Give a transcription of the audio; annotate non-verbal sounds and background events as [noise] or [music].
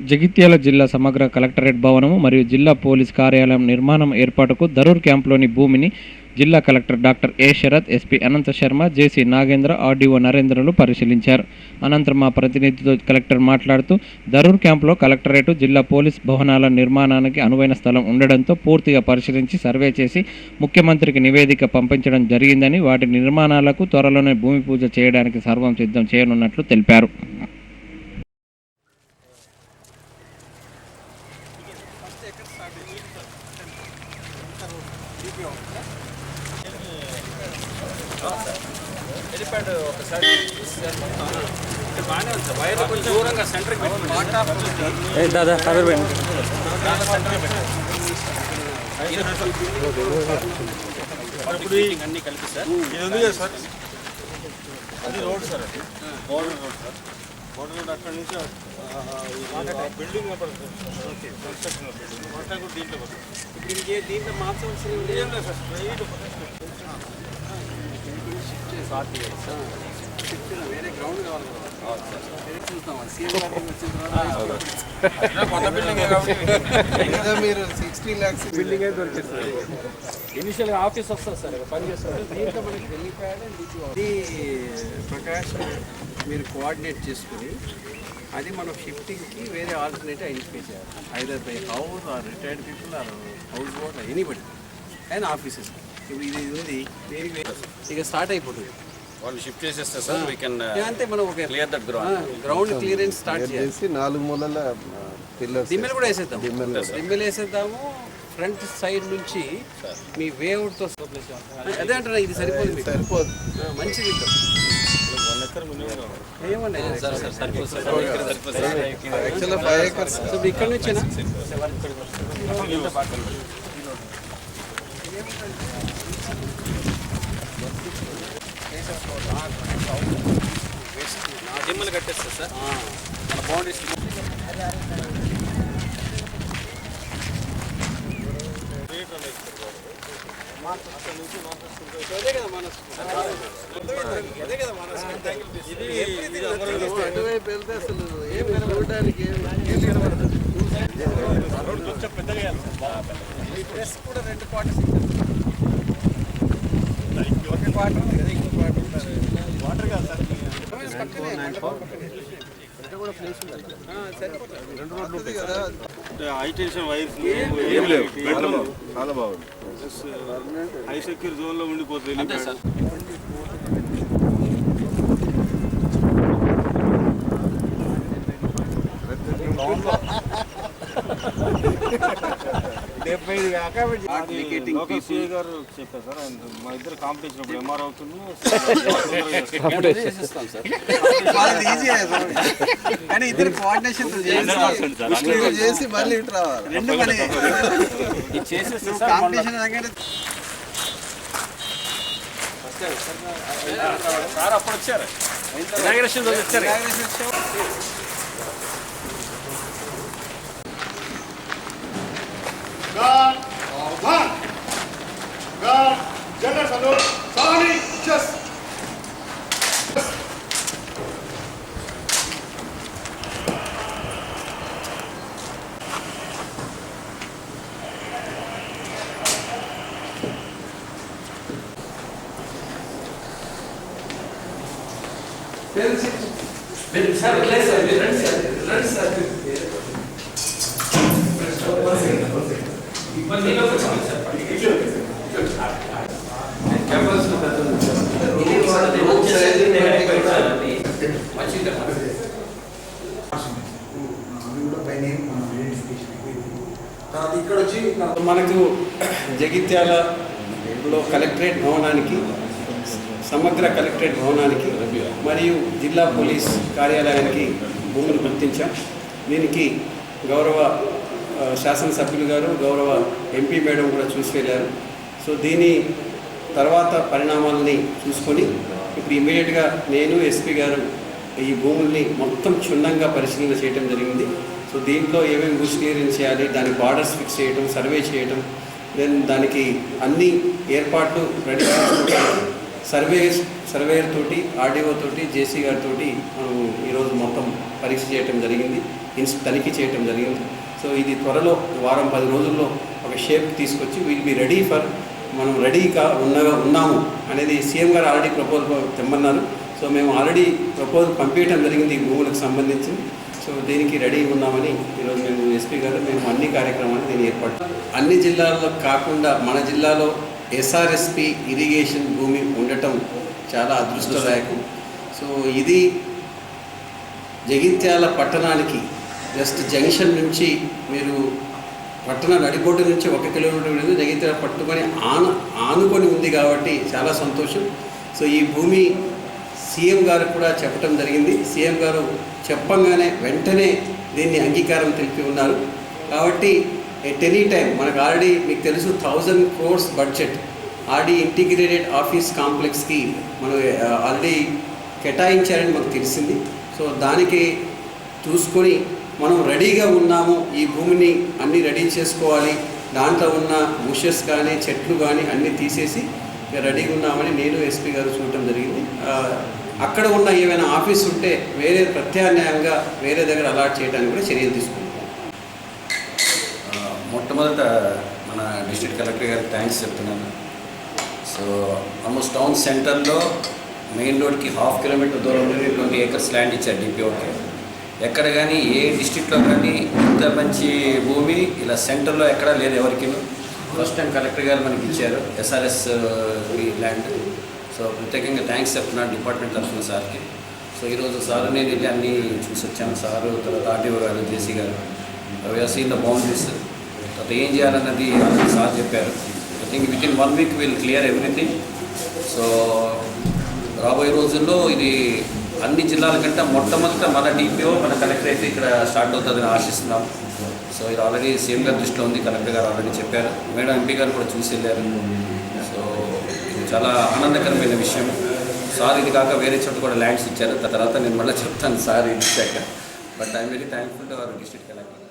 జగిత్యాల జిల్లా సమగ్ర కలెక్టరేట్ భవనము మరియు జిల్లా పోలీస్ కార్యాలయం నిర్మాణం ఏర్పాటుకు దరూర్ క్యాంప్లోని భూమిని జిల్లా collector doctor A Sharath SP Anantha Sharma JC Nagendra RDO నరేంద్రలు పరిశీలించారు. అనంతరం మా ప్రతినిధితో కలెక్టర్ మాట్లాడుతూ దరూర్ క్యాంపులో కలెక్టరేటు జిల్లా పోలీస్ భవనాల నిర్మాణానికి అనువైన స్థలం ఉండడంతో పూర్తిగా పరిశీలించి సర్వే చేసి ముఖ్యమంత్రికి నివేదిక పంపించడం జరిగిందని వాటి నిర్మాణాలకు త్వరలోనే భూమి పూజ చేయడానికి సర్వం సిద్ధం చేయనున్నట్లు తెలిపారు. హెలిప్యాడ్ ఒకసారి చూసేసారు మొత్తం. అంటే బాగానే ఉంది సార్ వైర్లు కొంచెం దూరంగా సెంటర్కి పెట్టుకోండి దాదా కవర్ చాలా సెంటర్కి పెట్టండి ఇప్పుడు అన్ని కలిపి సార్ ఇది ఉంది కదా సార్? అది రోడ్ సార్ అది. Border road sir. Border road అక్కడ నుంచి బిల్డింగ్ ఓకే. కన్స్ట్రక్షన్ బిల్డింగ్ మొత్తం కూడా దీంట్లో ఇప్పుడు ఇంకే దీంట్లో మార్చవలసిన ఏం లేదు. సార్ స్ట్రైట్ కొత్త బిల్డింగ్ కాబట్టి. మీరు సిక్స్టీ ల్యాక్స్ బిల్డింగ్ అయితే దొరికిస్తుంది. ఇనిషియల్గా ఆఫీస్ వస్తుంది సార్ పని చేస్తారు. దీంట్లో మనకి ప్రకాష్ మీరు కోఆర్డినేట్ చేసుకుని అది మనం షిఫ్టింగ్కి వేరే ఆల్టర్నేట్ ఐడెంటిఫై చేయాలి. Either by house or retired people or house boat anybody and offices ఇప్పుడు ఇది ఇది ఉంది. దేనికి ఇక స్టార్ట్ అయిపోతుంది. వాళ్ళు షిఫ్ట్ చేసేస్తే సార్ వీ కెన్ ఇక అంతే మనం ఒక clear that ground ground clearance start చేయాలి. చేసి నాలుగు మూలల పిల్లర్స్ దిమ్మెలు కూడా వేసేద్దాం. దిమ్మెలు వేసేద్దాము. ఫ్రంట్ సైడ్ నుంచి మీ వేఅవుట్తో అదే అంటున్నా ఇది సరిపోదు మీకు. సరిపోదు. మంచిది. ఇక్కడ నుంచేనా? జిమ్మలు కట్టేస్తే సార్. మన బౌండరీస్ మన అటువైపు వెళ్తే అసలు ఏం చూడడానికి ఏం ప్రెస్ కూడా రెండు క్వార్టర్స్ ఒక క్వార్టర్ ఉంది కదా ఇంకో క్వార్టర్ ఉంటారు వాటర్ కాదు సార్ సరిపోతుంది రెండు రోడ్లు ఉంటాయి. కదా హై టెన్షన్ వైర్స్ ఏం లేవు. చాలా బాగుంది. హై సెక్యూర్ జోన్లో ఉండిపోతుంది అంతే సార్. [laughs] డెబ్బై ఐదు కాక గారు చెప్పారు సార్ ఆయన మా ఇద్దరు కాంపిటీషన్ ఇప్పుడు ఎంఆర్ అవుతుంది. చేసేస్తాం సార్. ఈజీ కానీ ఇద్దరు కోఆర్డినేషన్ చేసి మళ్ళీ ఇటు రావాలి. రెండు పని. కాంపిటీషన్ దగ్గర సార్ అప్పుడు వచ్చారు. ఇనాగ్రేషన్ రోజు వచ్చారు. God or one. God, gender salute, Sonic, just. Pensar que esa violencia, violencia, violencia. మనకు జగిత్యాలలో కలెక్టరేట్ భవనానికి సమగ్ర కలెక్టరేట్ భవనానికి మరియు జిల్లా పోలీస్ కార్యాలయానికి భూములు గుర్తించాం. దీనికి గౌరవ శాసనసభ్యులు గారు గౌరవ ఎంపీ మేడం కూడా చూసి వెళ్ళారు సో దీని తర్వాత పరిణామాలని చూసుకొని ఇప్పుడు ఇమీడియట్గా నేను ఎస్పీ గారు ఈ భూముల్ని మొత్తం క్షుణ్ణంగా పరిశీలన చేయడం జరిగింది. సో దీంట్లో ఏమేమి భూస్ క్లియరెన్స్ చేయాలి దాని బార్డర్స్ ఫిక్స్ చేయడం సర్వే చేయడం దెన్ దానికి అన్ని ఏర్పాట్లు రెడీ చేసుకోవడానికి సర్వేయర్ తోటి ఆర్డీఓ తోటి జేసీ గారితో మనం ఈరోజు మొత్తం పరీక్ష చేయడం జరిగింది. ఇన్స్ తనిఖీ చేయటం జరిగింది. సో ఇది త్వరలో వారం పది రోజుల్లో ఒక షేప్ తీసుకొచ్చి విల్ బి రెడీ ఫర్ మనం రెడీగా ఉన్నగా ఉన్నాము అనేది సీఎం గారు ఆల్రెడీ ప్రపోజల్ తెమ్మన్నారు. సో మేము ఆల్రెడీ ప్రపోజల్ పంపించడం జరిగింది ఈ భూములకు సంబంధించి. సో దీనికి రెడీ ఉన్నామని ఈరోజు మేము ఎస్పీ గారు మేము అన్ని కార్యక్రమాలు దీన్ని ఏర్పాటు అన్ని జిల్లాల్లో కాకుండా మన జిల్లాలో ఎస్ఆర్ఎస్పి ఇరిగేషన్ భూమి ఉండటం చాలా అదృష్టదాయకం. సో ఇది జగిత్యాల పట్టణానికి జస్ట్ జంక్షన్ నుంచి మీరు పట్టణ నడిపోటు నుంచి ఒక కిలోమీటర్ లేదు జగిత్యాల పట్టుకొని ఆను ఆనుకొని ఉంది కాబట్టి చాలా సంతోషం. సో ఈ భూమి సీఎం గారు కూడా చెప్పడం జరిగింది. సీఎం గారు చెప్పంగానే వెంటనే దీన్ని అంగీకారం తెలిపి ఉన్నారు. కాబట్టి ఎట్ ఎనీ టైం మనకు ఆల్రెడీ మీకు తెలుసు thousand crores budget. Already integrated office కాంప్లెక్స్కి మనం ఆల్రెడీ కేటాయించారని మాకు తెలిసింది. సో దానికి చూసుకొని మనం రెడీగా ఉన్నాము ఈ భూమిని అన్నీ రెడీ చేసుకోవాలి. దాంట్లో ఉన్న బుషెస్ కానీ చెట్లు కానీ అన్నీ తీసేసి రెడీగా ఉన్నామని నేను ఎస్పీ గారు చూడటం జరిగింది. అక్కడ ఉన్న ఏమైనా ఆఫీస్ ఉంటే వేరే ప్రత్యామ్నాయంగా వేరే దగ్గర అలాట్ చేయడానికి కూడా చర్యలు తీసుకుంటాం మొట్టమొదట మన డిస్ట్రిక్ట్ కలెక్టర్ గారికి థ్యాంక్స్ చెప్తున్నాను. సో ఆల్మోస్ట్ టౌన్ సెంటర్లో మెయిన్ రోడ్కి హాఫ్ కిలోమీటర్ దూరంలో ట్వంటీ ఏకర్స్ ల్యాండ్ ఇచ్చారు డిపిఓకి ఎక్కడ కానీ ఏ డిస్టిక్లో కానీ ఇంత మంచి భూమి ఇలా సెంటర్లో ఎక్కడా లేదు ఎవరికి. ఫస్ట్ టైం కలెక్టర్ గారు మనకి ఇచ్చారు ఎస్ఆర్ఎస్ ఈ ల్యాండ్ సో ప్రత్యేకంగా థ్యాంక్స్ చెప్తున్నాను డిపార్ట్మెంట్ తరఫున సార్కి. సో ఈరోజు సార్ నేను వెళ్ళి అన్నీ చూసి వచ్చాను. సారు తర్వాత ఆర్టీఓ గారు జేసీ గారు. వీఆర్ సీన్ ద బౌండరీస్ తర్వాత ఏం చేయాలన్నది సార్ చెప్పారు. I think within one week will clear everything so రాబోయే రోజుల్లో ఇది అన్ని జిల్లాల కంటే మొట్టమొదట మన డిపిఓ మన కలెక్టర్ అయితే ఇక్కడ స్టార్ట్ అవుతుందని ఆశిస్తున్నాం. సో ఇది ఆల్రెడీ సీఎం గారి దృష్టిలో ఉంది కలెక్టర్ గారు ఆల్రెడీ చెప్పారు. మేడం ఎంపీ గారు కూడా చూసి వెళ్ళారు. సో చాలా ఆనందకరమైన విషయం. సార్ ఇది కాక వేరే చోట కూడా ల్యాండ్స్ ఇచ్చారు. తర్వాత నేను మళ్ళీ చెప్తాను. సార్ ఇది ఇచ్చాక but I'm very thankful to our district collector